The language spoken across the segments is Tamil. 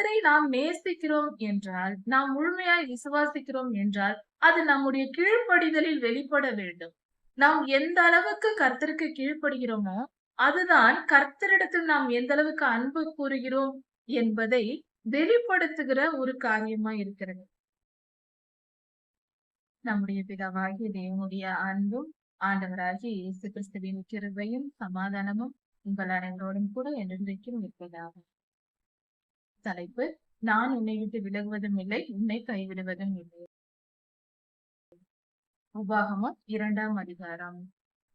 கர்த்தரை நாம் நேசிக்கிறோம் என்றால் நாம் முழுமையாய் விசுவாசிக்கிறோம் என்றால் அது நம்முடைய கீழ்ப்படிதலில் வெளிப்பட வேண்டும். நாம் எந்த அளவுக்கு கர்த்தருக்கு கீழ்ப்படுகிறோமோ அதுதான் கர்த்தரிடத்தில் நாம் எந்த அளவுக்கு அன்பு கூறுகிறோம் என்பதை வெளிப்படுத்துகிற ஒரு காரியமா இருக்கிறது. நம்முடைய பிதாவாகிய தேவனுடைய அன்பும் ஆண்டவராகிய இயேசு கிறிஸ்துவின் கிருபையும் சமாதானமும் உங்கள் அனைவரோடும் கூட என்றென்றைக்கும் இருப்பதாகும் தலைப்பு நான் உன்னை விட்டு விலகுவதும் இல்லை உன்னை கைவிடுவதும் இல்லை. உபாகமம் இரண்டாம் அதிகாரம்.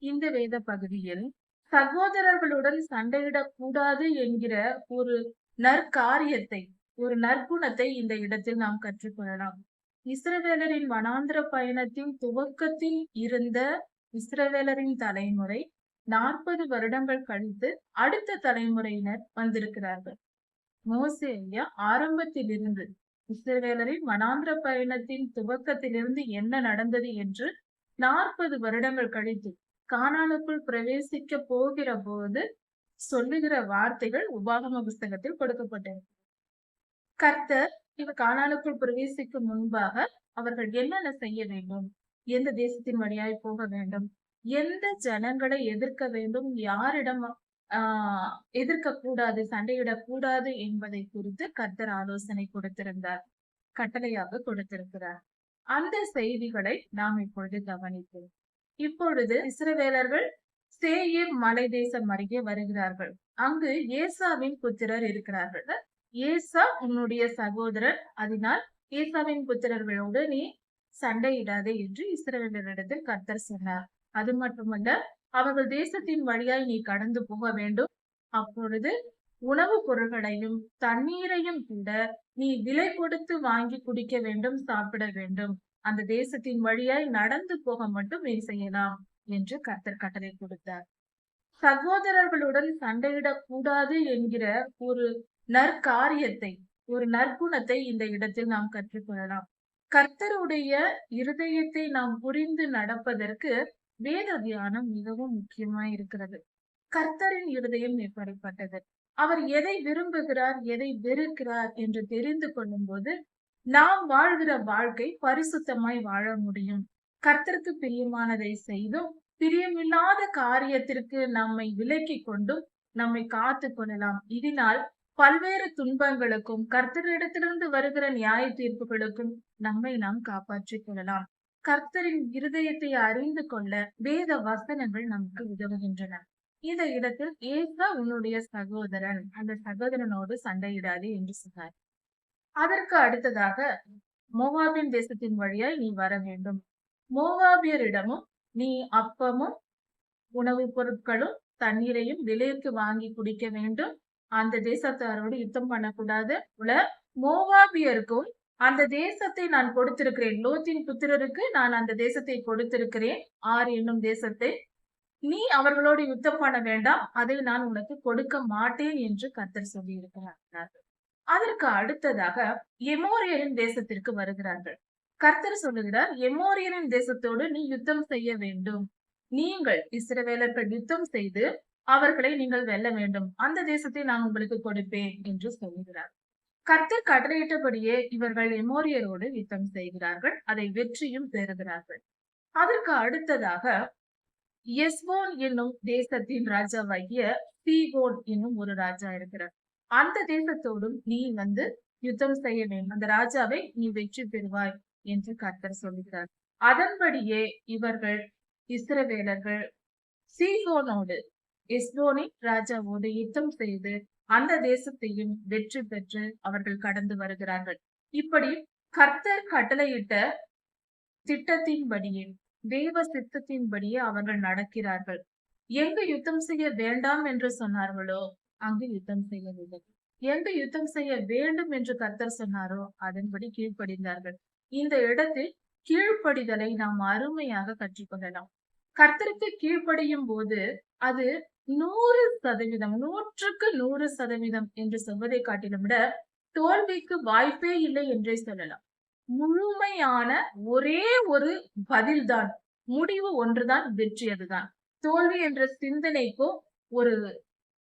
இந்த வேத பகுதியில் சகோதரர்களுடன் சண்டையிடக் கூடாது என்கிற ஒரு நற்காரியத்தை ஒரு நற்குணத்தை இந்த இடத்தில் நாம் கற்றுக்கொள்ளலாம். இஸ்ரவேலரின் வனாந்திர பயணத்தின் துவக்கத்தில் இருந்த இஸ்ரவேலரின் தலைமுறை நாற்பது வருடங்கள் கழித்து அடுத்த தலைமுறையினர் வந்திருக்கிறார்கள். மோசேய ஆரம்பத்தில் இருந்து இஸ்ரவேலரின் வனாந்திர பயணத்தின் துவக்கத்திலிருந்து என்ன நடந்தது என்று நாற்பது வருடங்கள் கழித்து காணாலுக்குள் பிரவேசிக்க போகிற போது சொல்லுகிற வார்த்தைகள் உபாகம புஸ்தகத்தில் கொடுக்கப்பட்டது கர்த்தர் இவ காணாலுக்குள் பிரவேசிக்கும் முன்பாக அவர்கள் என்னென்ன செய்ய வேண்டும்? எந்த தேசத்தின் வழியாய் போக வேண்டும்? எந்த ஜனங்களை எதிர்க்க வேண்டும்? யாரிடம் ஆஹ் எதிர்க்க கூடாது சண்டையிடக் கூடாது என்பதை குறித்து கர்த்தர் ஆலோசனை கொடுத்திருந்தார். கட்டளையாக கொடுத்திருக்கிறார். அந்த செய்திகளை நாம் இப்பொழுது கவனிப்போம். இப்பொழுது இஸ்ரவேலர்கள் சேயீர் மலை தேசம் அருகே வருகிறார்கள். அங்கு ஏசாவின் புத்திரர் இருக்கிறார்கள். ஏசா உன்னுடைய சகோதரர். அதனால் ஏசாவின் புத்திரர்களோடு நீ சண்டையிடாதே என்று இஸ்ரவேலரிடத்தில் கர்த்தர் சொன்னார். அது மட்டுமல்ல அவர்கள் தேசத்தின் வழியாய் நீ கடந்து போக வேண்டும். அப்பொழுது உணவுப் பொருள்களையும் தண்ணீரையும் கூட நீ விலை கொடுத்து வாங்கி குடிக்க வேண்டும் சாப்பிட வேண்டும். அந்த தேசத்தின் வழியாய் நடந்து போக மட்டும் நீ செய்யலாம் என்று கர்த்தர் கட்டளை கொடுத்தார். சகோதரர்களுடன் சண்டையிடக் கூடாது என்கிற ஒரு நற்காரியத்தை ஒரு நற்குணத்தை இந்த இடத்தில் நாம் கற்றுக்கொள்ளலாம். கர்த்தருடைய இருதயத்தை நாம் புரிந்து நடப்பதற்கு வேத தியானம் மிகவும் முக்கியமாய் இருக்கிறது. கர்த்தரின் இருதயம் எப்படிப்பட்டது அவர் எதை விரும்புகிறார் எதை வெறுக்கிறார் என்று தெரிந்து கொள்ளும் போது நாம் வாழ்கிற வாழ்க்கை பரிசுத்தமாய் வாழ முடியும். கர்த்தருக்கு பிரியமானதை செய்தும் பிரியமில்லாத காரியத்திற்கு நம்மை விலக்கி கொண்டும் நம்மை காத்து கொள்ளலாம். இதனால் பல்வேறு துன்பங்களுக்கும் கர்த்தரிடத்திலிருந்து வருகிற நியாய தீர்ப்புகளுக்கும் நம்மை நாம் காப்பாற்றிக் கொள்ளலாம். கர்த்தரின் இருதயத்தை அறிந்து கொள்ள வேத வசனங்கள் நமக்கு உதவுகின்றன. இந்த இடத்தில் ஏசா உன்னுடைய சகோதரன். அந்த சகோதரனோடு சண்டையிடாதே என்று சொன்னார். அதற்கு அடுத்ததாக மோவாபின் தேசத்தின் வழியாய் நீ வர வேண்டும். மோவாபியரிடமும் நீ அப்பமும் உணவுப் பொருட்களும் தண்ணீரையும் விலைக்கு வாங்கி குடிக்க வேண்டும். அந்த தேசத்தாரோடு யுத்தம் பண்ணக்கூடாது. உள்ள மோவாபியருக்கும் அந்த தேசத்தை நான் கொடுத்திருக்கிறேன். லோத்தின் புத்திரருக்கு நான் அந்த தேசத்தை கொடுத்திருக்கிறேன். ஆறு என்னும் தேசத்தை. நீ அவர்களோடு யுத்தம் பண்ண வேண்டாம். அதை நான் உனக்கு கொடுக்க மாட்டேன் என்று கர்த்தர் சொல்லியிருக்கிறார். அதற்கு அடுத்ததாக எமோரியரின் தேசத்திற்கு வருகிறார்கள். கர்த்தர் சொல்லுகிறார் எமோரியரின் தேசத்தோடு நீ யுத்தம் செய்ய வேண்டும். நீங்கள் இஸ்ரவேலர்கள் யுத்தம் செய்து அவர்களை நீங்கள் வெல்ல வேண்டும். அந்த தேசத்தை நான் உங்களுக்கு கொடுப்பேன் என்று சொல்லுகிறார். கர்த்தர் கட்டளையிட்டபடியே இவர்கள் எமோரியரோடு யுத்தம் செய்கிறார்கள் அதை வெற்றியும் பெறுகிறார்கள். அதற்கு அடுத்ததாக எஸ்போன் என்னும் தேசத்தின் ராஜாவாகிய சீகோன் என்னும் ஒரு ராஜா இருக்கிறார். அந்த தேசத்தோடும் நீ வந்து யுத்தம் செய்ய வேண்டும். அந்த ராஜாவை நீ வெற்றி பெறுவாய் என்று கர்த்தர் சொல்லுகிறார் அதன்படியே இவர்கள் இஸ்ரவேலர்கள் சீகோனோடு எஸ்போனின் ராஜாவோடு யுத்தம் செய்து அந்த தேசத்தையும் வெற்றி பெற்று அவர்கள் கடந்து வருகிறார்கள். இப்படி கர்த்தர் கட்டளையிட்ட திட்டத்தின்படியே தெய்வ சித்தத்தின்படியே அவர்கள் நடக்கிறார்கள். எங்கு யுத்தம் செய்ய வேண்டாம் என்று சொன்னார்களோ அங்கு யுத்தம் செய்யவில்லை. எங்கு யுத்தம் செய்ய வேண்டும் என்று கர்த்தர் சொன்னாரோ அதன்படி கீழ்ப்படிந்தார்கள். இந்த இடத்தில் கீழ்ப்படிதலை நாம் அருமையாக கற்றுக்கொள்ளலாம். கர்த்தருக்கு கீழ்ப்படியும் போது அது நூறு சதவீதம் நூற்றுக்கு நூறு சதவீதம் என்று சொல்வதை காட்டிலும் விட தோல்விக்கு வாய்ப்பே இல்லை என்றே சொல்லலாம். முழுமையான ஒரே ஒரு பதில்தான் முடிவு ஒன்றுதான் வெற்றி அதுதான். தோல்வி என்ற சிந்தனைக்கும் ஒரு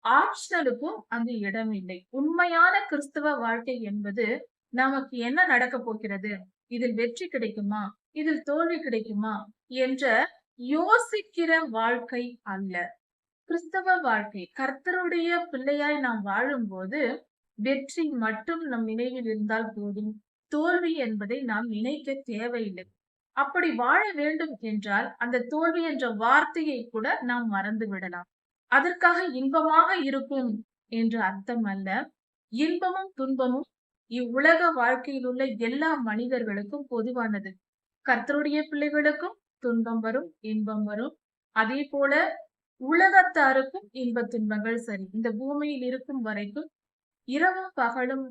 ஆப்ஷனலுக்கும் அங்கு இடம் இல்லை. உண்மையான கிறிஸ்தவ வாழ்க்கை என்பது நமக்கு என்ன நடக்க போகிறது? இதில் வெற்றி கிடைக்குமா? இதில் தோல்வி கிடைக்குமா? என்ற யோசிக்கிற வாழ்க்கை அல்ல. கிறிஸ்தவ வாழ்க்கை கர்த்தருடைய பிள்ளையாய் நாம் வாழும்போது வெற்றி மட்டும் நம் நினைவில் இருந்தால் போதும். தோல்வி என்பதை நாம் நினைக்க தேவையில்லை. அப்படி வாழ வேண்டும் என்றால் அந்த தோல்வி என்ற வார்த்தையை கூட நாம் மறந்து விடலாம். அதற்காக இன்பமாக இருக்கும் என்று அர்த்தம் அல்ல. இன்பமும் துன்பமும் இவ்வுலக வாழ்க்கையில் உள்ள எல்லா மனிதர்களுக்கும் பொதுவானது. கர்த்தருடைய பிள்ளைகளுக்கும் துன்பம் வரும் இன்பம் வரும். அதே போல உலகத்தாருக்கும் இன்ப துன்பங்கள் சரி. இந்த பூமியில் இருக்கும் வரைக்கும் இரவும் பகலும்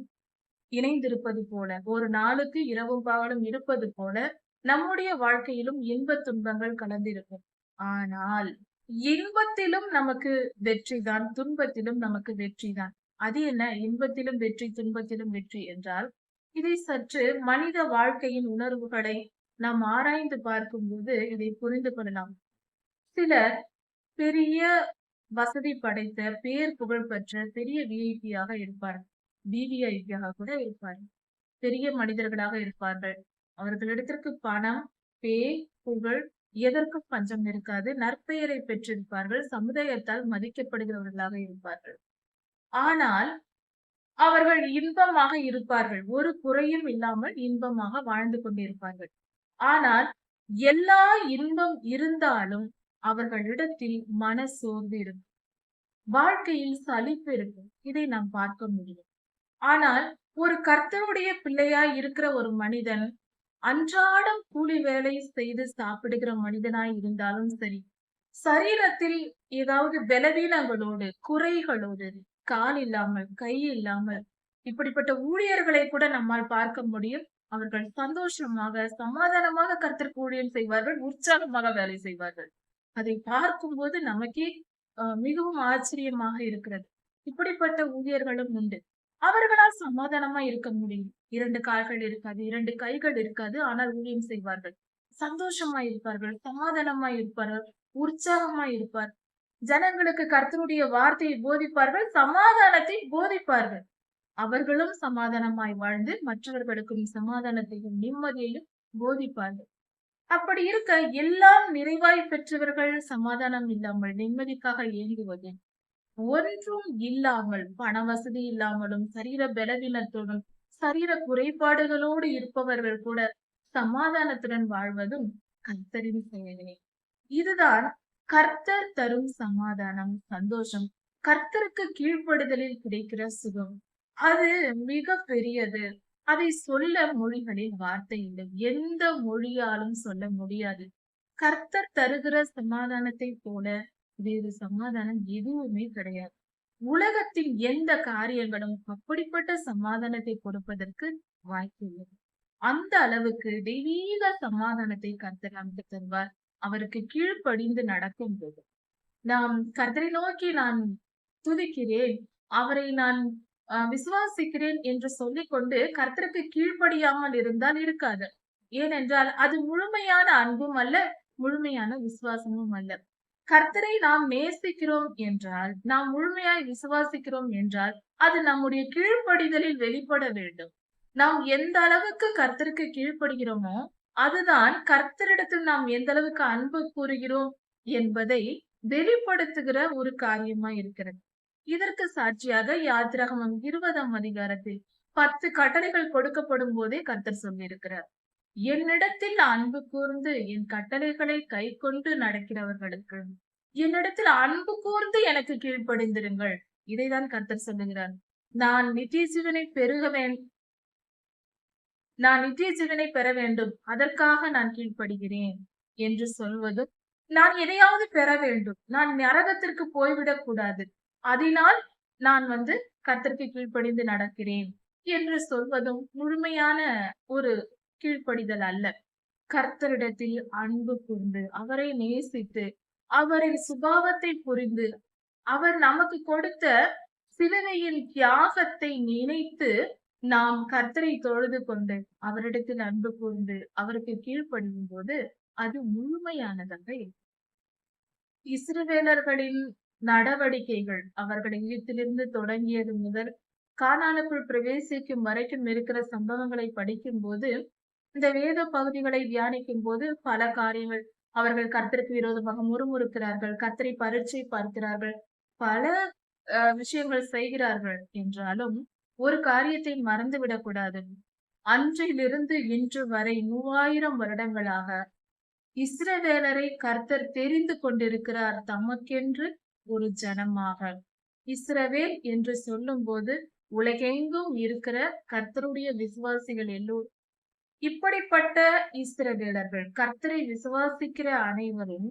இணைந்திருப்பது போல ஒரு நாளுக்கு இரவும் பகலும் இருப்பது போல நம்முடைய வாழ்க்கையிலும் இன்ப துன்பங்கள் கலந்திருக்கும். ஆனால் இன்பத்திலும் நமக்கு வெற்றி தான் துன்பத்திலும் நமக்கு வெற்றி தான். அது என்ன? இன்பத்திலும் வெற்றி துன்பத்திலும் வெற்றி என்றால் இதை சற்று மனித வாழ்க்கையின் உணர்வுகளை நாம் ஆராய்ந்து பார்க்கும்போது இதை புரிந்து கொள்ளலாம். சிலர் பெரிய வசதி படைத்த பேர் புகழ் பெற்ற பெரிய விஐபியாக இருப்பார்கள் விவிஐபியாக கூட இருப்பார்கள் பெரிய மனிதர்களாக இருப்பார்கள். அவர்களிடத்திற்கு பணம் பேய் புகழ் எதற்கும் பஞ்சம் இருக்காது. நற்பெயரை பெற்றிருப்பார்கள். சமுதாயத்தால் மதிக்கப்படுகிறவர்களாக இருப்பார்கள். ஆனால் அவர்கள் இன்பமாக இருப்பார்கள். ஒரு குறையும் இல்லாமல் இன்பமாக வாழ்ந்து கொண்டிருப்பார்கள். ஆனால் எல்லா இன்பம் இருந்தாலும் அவர்களிடத்தில் மன சோர்வு இருக்கும் வாழ்க்கையில் சலிப்பு இருக்கும் இதை நாம் பார்க்க முடியும். ஆனால் ஒரு கர்த்தருடைய பிள்ளையாய் இருக்கிற ஒரு மனிதன் அன்றாடம் கூலி வேலை செய்து சாப்பிடுகிற மனிதனாய் இருந்தாலும் சரி சரீரத்தில் ஏதாவது பலவீனங்களோடு குறைகளோடு கால் இல்லாமல் கை இல்லாமல் இப்படிப்பட்ட ஊழியர்களை கூட நம்மால் பார்க்க முடியும். அவர்கள் சந்தோஷமாக சமாதானமாக கர்த்தருக்கு ஊழியம் செய்வார்கள் உற்சாகமாக வேலை செய்வார்கள். அதை பார்க்கும் போது நமக்கே மிகவும் ஆச்சரியமாக இருக்கிறது. இப்படிப்பட்ட ஊழியர்களும் உண்டு. அவர்களால் சமாதானமா இருக்க முடியும். இரண்டு கால்கள் இருக்காது இரண்டு கைகள் இருக்காது ஆனால் ஊழியம் செய்வார்கள். சந்தோஷமா இருப்பார்கள் சமாதானமா இருப்பார்கள் உற்சாகமா இருப்பார். ஜனங்களுக்கு கர்த்தருடைய வார்த்தையை போதிப்பார்கள் சமாதானத்தை போதிப்பார்கள். அவர்களும் சமாதானமாய் வாழ்ந்து மற்றவர்களுக்கும் சமாதானத்தையும் நிம்மதியையும் போதிப்பார்கள். அப்படி இருக்க எல்லாம் நிறைவாய் பெற்றவர்கள் சமாதானம் இல்லாமல் நிம்மதிக்காக இயங்குவது ஒன்றும் இல்லாமல் பண வசதி இல்லாமலும் சரீர பலவீனத்துடன் சரீர குறைபாடுகளோடு இருப்பவர்கள் கூட சமாதானத்துடன் வாழ்வதும் கர்த்தரின் செயலே. இதுதான் கர்த்தர் தரும் சமாதானம் சந்தோஷம். கர்த்தருக்கு கீழ்ப்படுதலில் கிடைக்கிற சுகம். அது மிக பெரியது அதை சொல்ல மொழிகளில் வார்த்தை இல்லை. எந்த மொழியாலும் சொல்ல முடியாது. கர்த்தர் தருகிற சமாதானத்தை போல வேறு சமாதானம் எதுவுமே கிடையாது. உலகத்தின் எந்த காரியங்களும் அப்படிப்பட்ட சமாதானத்தை கொடுப்பதற்கு வாய்ப்பு இல்லை. அந்த அளவுக்கு தெய்வீக சமாதானத்தை கர்த்தர் நமக்கு தருவார். அவருக்கு கீழ்ப்படிந்து நடக்கும் போது நாம் கர்த்தரை நோக்கி நான் துதிக்கிறேன். அவரை நான் விசுவாசிக்கிறேன் என்று சொல்லிக்கொண்டு கர்த்தருக்கு கீழ்ப்படியாமல் இருந்தால் இருக்காது. ஏனென்றால் அது முழுமையான அன்பும் அல்ல முழுமையான விசுவாசமும் அல்ல. கர்த்தரை நாம் நேசிக்கிறோம் என்றால் நாம் முழுமையாய் விசுவாசிக்கிறோம் என்றால் அது நம்முடைய கீழ்ப்படிதலில் வெளிப்பட வேண்டும். நாம் எந்த அளவுக்கு கர்த்தருக்கு கீழ்ப்படுகிறோமோ அதுதான் கர்த்தரிடத்தில் நாம் எந்த அளவுக்கு அன்பு கூறுகிறோம் என்பதை வெளிப்படுத்துகிற ஒரு காரியமா இருக்கிறது. இதற்கு சாட்சியாக யாத்திரகமம் இருபதாம் அதிகாரத்தில் பத்து கட்டளைகள் கொடுக்கப்படும் போதே கர்த்தர் சொல்லியிருக்கிறார். என்னிடத்தில் அன்பு கூர்ந்து என் கட்டளைகளை கை கொண்டு நடக்கிறவர்களுக்கு என்னிடத்தில் அன்பு கூர்ந்து எனக்கு கீழ்ப்படிந்திருங்கள். இதைதான் கர்த்தர் சொல்லுகிறார். நான் நித்திய ஜீவனை பெருக வேண்டும் நான் நித்திய ஜீவனை பெற வேண்டும் அதற்காக நான் கீழ்ப்படுகிறேன் என்று சொல்வதும் நான் எதையாவது பெற வேண்டும் நான் நரகத்திற்கு போய்விடக் கூடாது அதனால் நான் வந்து கர்த்தருக்கு கீழ்ப்படிந்து நடக்கிறேன் என்று சொல்வதும் முழுமையான ஒரு கீழ்ப்படிதல் அல்ல. கர்த்தரிடத்தில் அன்பு கூர்ந்து அவரை நேசித்து அவரின் சுபாவத்தை புரிந்து அவர் நமக்கு கொடுத்த சிலுவையின் தியாகத்தை நினைத்து நாம் கர்த்தரை தொழுது கொண்டு அவரிடத்தில் அன்பு கூர்ந்து அவருக்கு கீழ்ப்படியும் போது அது முழுமையானதாக இருக்கும். இஸ்ரவேலர்களின் நடவடிக்கைகள் அவர்கள் எகிப்திலிருந்து தொடங்கியது முதல் காணாலுக்குள் பிரவேசிக்கும் வரைக்கும் இருக்கிற சம்பவங்களை படிக்கும்போது இந்த வேத பகுதிகளை தியானிக்கும் போது பல காரியங்கள் அவர்கள் கர்த்தருக்கு விரோதமாக முறுமுறுக்கிறார்கள் கர்த்தரை பரீட்சை பார்க்கிறார்கள் பல விஷயங்கள் செய்கிறார்கள் என்றாலும் ஒரு காரியத்தை மறந்து விடக்கூடாது அன்றிலிருந்து இன்று வரை மூவாயிரம் வருடங்களாக இஸ்ரவேலரை கர்த்தர் தெரிந்து கொண்டிருக்கிறார் தமக்கென்று ஒரு ஜனமாக இஸ்ரவேல் என்று சொல்லும்போது உலகெங்கும் இருக்கிற கர்த்தருடைய விசுவாசிகள் எல்லோரும் இப்படிப்பட்ட இஸ்ரவேலர்கள் கர்த்தரை விசுவாசிக்கிற அனைவரும்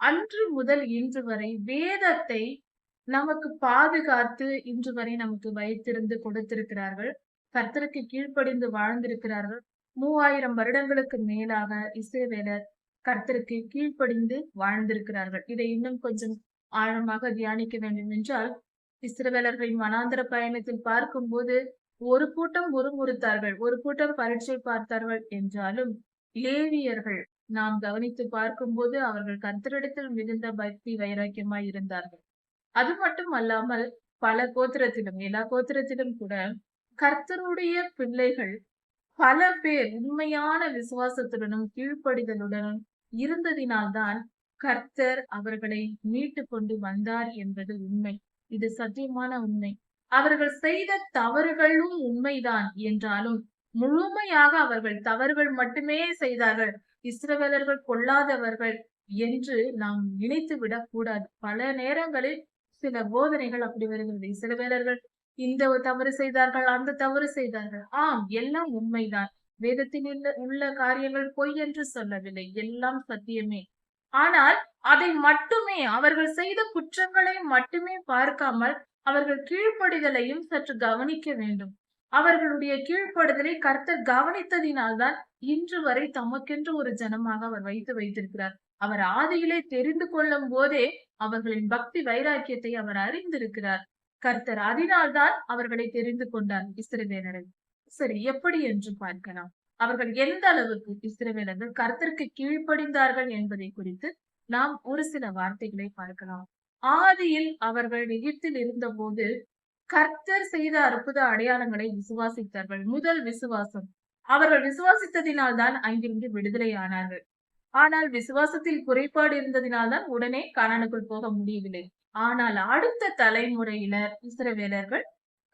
அன்று முதல் இன்று வரை வேதத்தை நமக்கு பாதுகாத்து இன்று வரை நமக்கு வைத்திருந்து கொடுத்திருக்கிறார்கள். கர்த்தருக்கு கீழ்ப்படிந்து வாழ்ந்திருக்கிறார்கள். மூவாயிரம் வருடங்களுக்கு மேலாக இஸ்ரவேலர் கர்த்தருக்கு கீழ்ப்படிந்து வாழ்ந்திருக்கிறார்கள். இதை இன்னும் கொஞ்சம் ஆழமாக தியானிக்க வேண்டும் என்றால் இஸ்ரவேலர்களின் மனாந்திர பயணத்தில் பார்க்கும்போது ஒரு கூட்டம் முறுமுறுத்தார்கள் ஒரு கூட்டம் பரீட்சை பார்த்தார்கள் என்றாலும் லேவியர்கள் நாம் கவனித்து பார்க்கும்போது அவர்கள் கர்த்தரிடத்தில் மிகுந்த பக்தி வைராக்கியமாய் இருந்தார்கள். அது மட்டும் அல்லாமல் பல கோத்திரத்திலும் எல்லா கோத்திரத்திலும் கூட கர்த்தருடைய பிள்ளைகள் பல பேர் உண்மையான விசுவாசத்துடனும் கீழ்ப்படிதலுடனும் இருந்ததினால்தான் கர்த்தர் அவர்களை மீட்டு கொண்டு வந்தார் என்பது உண்மை. இது சத்தியமான உண்மை. அவர்கள் செய்த தவறுகளும் உண்மைதான் என்றாலும் முழுமையாக அவர்கள் தவறுகள் மட்டுமே செய்தார்கள். இஸ்ரவேலர்கள் கொள்ளாதவர்கள் என்று நாம் நினைத்து விடக்கூடாது பல நேரங்களில் சில போதனைகள் அப்படி வருகிறது. இஸ்ரவேலர்கள் இந்த தவறு செய்தார்கள் அந்த தவறு செய்தார்கள். ஆம் எல்லாம் உண்மைதான். வேதத்தில் உள்ள காரியங்கள் பொய் என்று சொல்லவில்லை. எல்லாம் சத்தியமே. ஆனால் அதை மட்டுமே அவர்கள் செய்த குற்றங்களை மட்டுமே பார்க்காமல் அவர்கள் கீழ்ப்படிதலையும் சற்று கவனிக்க வேண்டும். அவர்களுடைய கீழ்ப்படுதலை கர்த்தர் கவனித்ததினால்தான் இன்று வரை தமக்கென்று ஒரு ஜனமாக அவர் வைத்து வைத்திருக்கிறார். அவர் ஆதியிலே தெரிந்து கொள்ளும் போதே அவர்களின் பக்தி வைராக்கியத்தை அவர் அறிந்திருக்கிறார். கர்த்தர் அதனால்தான் அவர்களை தெரிந்து கொண்டார் இஸ்ரவேலரை. சரி எப்படி என்று பார்க்கலாம். அவர்கள் எந்த அளவுக்கு இஸ்ரவேலர்கள் கர்த்தருக்கு கீழ்ப்படிந்தார்கள் என்பதை குறித்து நாம் ஒரு சில வார்த்தைகளை பார்க்கலாம். ஆதியில் அவர்கள் எகிப்தில் இருந்தபோது கர்த்தர் செய்த அற்புத அடையாளங்களை விசுவாசித்தார்கள் முதல் விசுவாசம். அவர்கள் விசுவாசித்ததினால் தான் அங்கிருந்து விடுதலை ஆனார்கள் ஆனால் விசுவாசத்தில் குறைபாடு இருந்ததினால்தான் உடனே கானானுக்குள் போக முடியவில்லை. ஆனால் அடுத்த தலைமுறையினர் இஸ்ரவேலர்கள்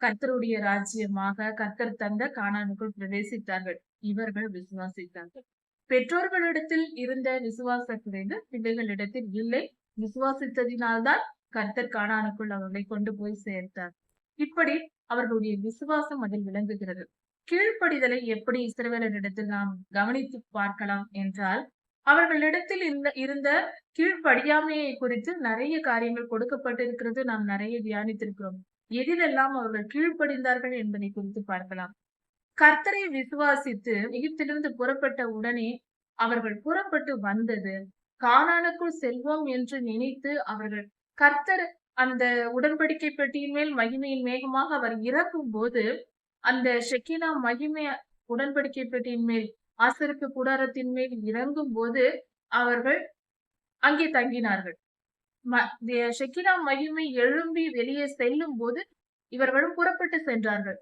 கர்த்தருடைய ராஜ்யமாக கர்த்தர் தந்த காணானுக்குள் பிரவேசித்தார்கள். இவர்கள் விசுவாசித்தார்கள். பெற்றோர்களிடத்தில் இருந்த விசுவாச குறைந்து பிள்ளைகளிடத்தில் இல்லை. விசுவாசித்ததினால்தான் கர்த்தர் காணானுக்குள் அவர்களை கொண்டு போய் சேர்த்தார். இப்படி அவர்களுடைய விசுவாசம் அதில் விளங்குகிறது. கீழ்ப்படிதலை எப்படி இஸ்ரவேலரிடத்தில் நாம் கவனித்து பார்க்கலாம் என்றால் அவர்களிடத்தில் இருந்த இருந்த கீழ்ப்படியாமையை குறித்து நிறைய காரியங்கள் கொடுக்கப்பட்டிருக்கிறது. நாம் நிறைய தியானித்திருக்கிறோம். எதிலெல்லாம் அவர்கள் கீழ்ப்படிந்தார்கள் என்பதை குறித்து பார்க்கலாம். கர்த்தரை விசுவாசித்து எகிப்திலிருந்து புறப்பட்ட உடனே அவர்கள் புறப்பட்டு வந்தது. கானானுக்குள் செல்வோம் என்று நினைத்து அவர்கள் கர்த்தர் அந்த உடன்படிக்கை பெட்டியின் மேல் மகிமையின் மேகமாக அவர் இறக்கும் போது அந்த ஷெக்கினா மகிமை உடன்படிக்கை பெட்டியின் மேல் ஆசரிப்பு கூடாரத்தின் மேல் இறங்கும் போது அவர்கள் அங்கே தங்கினார்கள். ஷெக்கினா மகிமை எழும்பி வெளியே செல்லும் போது இவர்களும் புறப்பட்டு சென்றார்கள்.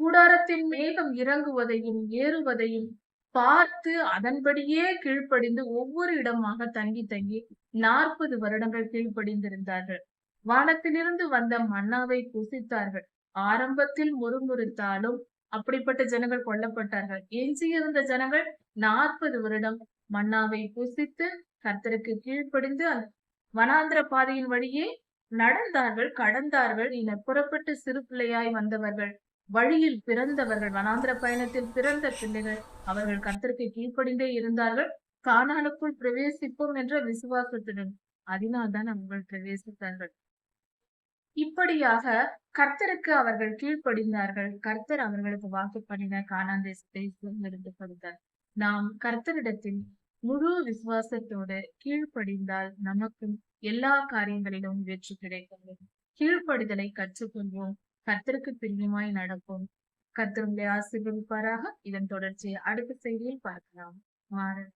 கூடாரத்தின் மேகம் இறங்குவதையும் ஏறுவதையும் பார்த்து அதன்படியே கீழ்ப்படிந்து ஒவ்வொரு இடமாக தங்கி தங்கி நாற்பது வருடங்கள் கீழ்ப்படிந்திருந்தார்கள். வானத்திலிருந்து வந்த மன்னாவை புசித்தார்கள். ஆரம்பத்தில் முறுமுறுத்தாலும் அப்படிப்பட்ட ஜனங்கள் கொல்லப்பட்டார்கள். எஞ்சியிருந்த ஜனங்கள் நாற்பது வருடம் மன்னாவை புசித்து கர்த்தருக்கு கீழ்ப்படிந்து அந்த வனாந்திர பாதையின் வழியே நடந்தார்கள் கடந்தார்கள். என புறப்பட்டு சிறு பிள்ளையாய் வந்தவர்கள். வழியில் பிறந்தவர்கள் வனாந்திர பயணத்தில் பிறந்த பிள்ளைகள் அவர்கள் கர்த்தருக்கு கீழ்ப்படிந்தே இருந்தார்கள். கானானுக்குள் பிரவேசிப்போம் என்ற விசுவாசத்துடன் அதனால்தான் அவர்கள் பிரவேசித்தார்கள். இப்படியாக கர்த்தருக்கு அவர்கள் கீழ்ப்படிந்தார்கள். கர்த்தர் அவர்களுக்கு வாக்கு பண்ணின கானான் தேசத்தை சுதந்திரித்து கொடுத்தார் நாம் கர்த்தரிடத்தில் முழு விசுவாசத்தோடு கீழ்ப்படிந்தால் நமக்கும் எல்லா காரியங்களிலும் வெற்றி கிடைக்கும். கீழ்ப்படிதலை கற்றுக்கொள்வோம். கர்த்தருக்கு பிரியமாய் நடக்கும். கர்த்தருடைய ஆசிர்வதிப்பாராக. இதன் தொடர்ச்சியை அடுத்த செய்தியில் பார்க்கலாம். மாறன்